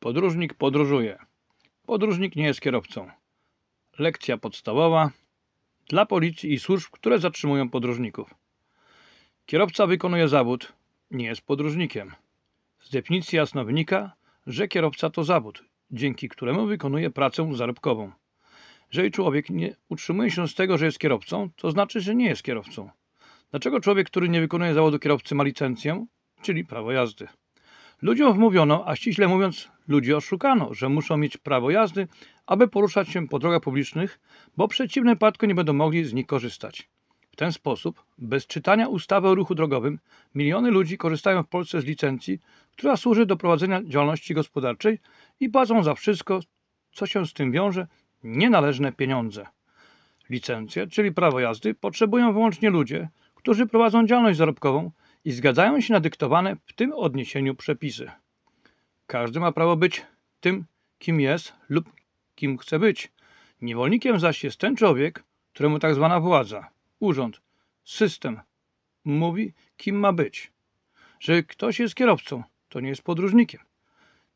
Podróżnik podróżuje. Podróżnik nie jest kierowcą. Lekcja podstawowa dla policji i służb, które zatrzymują podróżników. Kierowca wykonuje zawód, nie jest podróżnikiem. Z definicji jasno wynika, że kierowca to zawód, dzięki któremu wykonuje pracę zarobkową. Jeżeli człowiek nie utrzymuje się z tego, że jest kierowcą, to znaczy, że nie jest kierowcą. Dlaczego człowiek, który nie wykonuje zawodu kierowcy, ma licencję, czyli prawo jazdy? Ludziom wmówiono, a ściśle mówiąc, ludzi oszukano, że muszą mieć prawo jazdy, aby poruszać się po drogach publicznych, bo w przeciwnym wypadku nie będą mogli z nich korzystać. W ten sposób, bez czytania ustawy o ruchu drogowym, miliony ludzi korzystają w Polsce z licencji, która służy do prowadzenia działalności gospodarczej i płacą za wszystko, co się z tym wiąże, nienależne pieniądze. Licencje, czyli prawo jazdy, potrzebują wyłącznie ludzie, którzy prowadzą działalność zarobkową i zgadzają się na dyktowane w tym odniesieniu przepisy. Każdy ma prawo być tym, kim jest lub kim chce być. Niewolnikiem zaś jest ten człowiek, któremu tak zwana władza, urząd, system mówi, kim ma być. Że ktoś jest kierowcą, to nie jest podróżnikiem.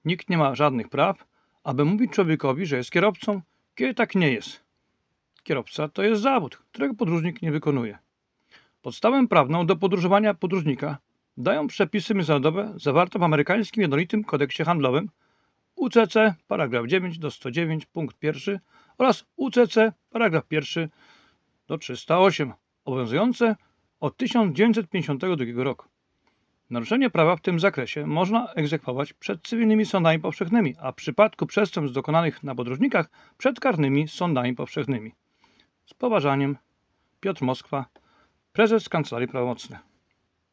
Nikt nie ma żadnych praw, aby mówić człowiekowi, że jest kierowcą, kiedy tak nie jest. Kierowca to jest zawód, którego podróżnik nie wykonuje. Podstawę prawną do podróżowania podróżnika dają przepisy międzynarodowe zawarte w amerykańskim jednolitym kodeksie handlowym UCC paragraf 9 do 109 punkt 1 oraz UCC paragraf 1 do 308 obowiązujące od 1952 roku. Naruszenie prawa w tym zakresie można egzekwować przed cywilnymi sądami powszechnymi, a w przypadku przestępstw dokonanych na podróżnikach przed karnymi sądami powszechnymi. Z poważaniem Piotr Moskwa, prezes Kancelarii Prawomocnej.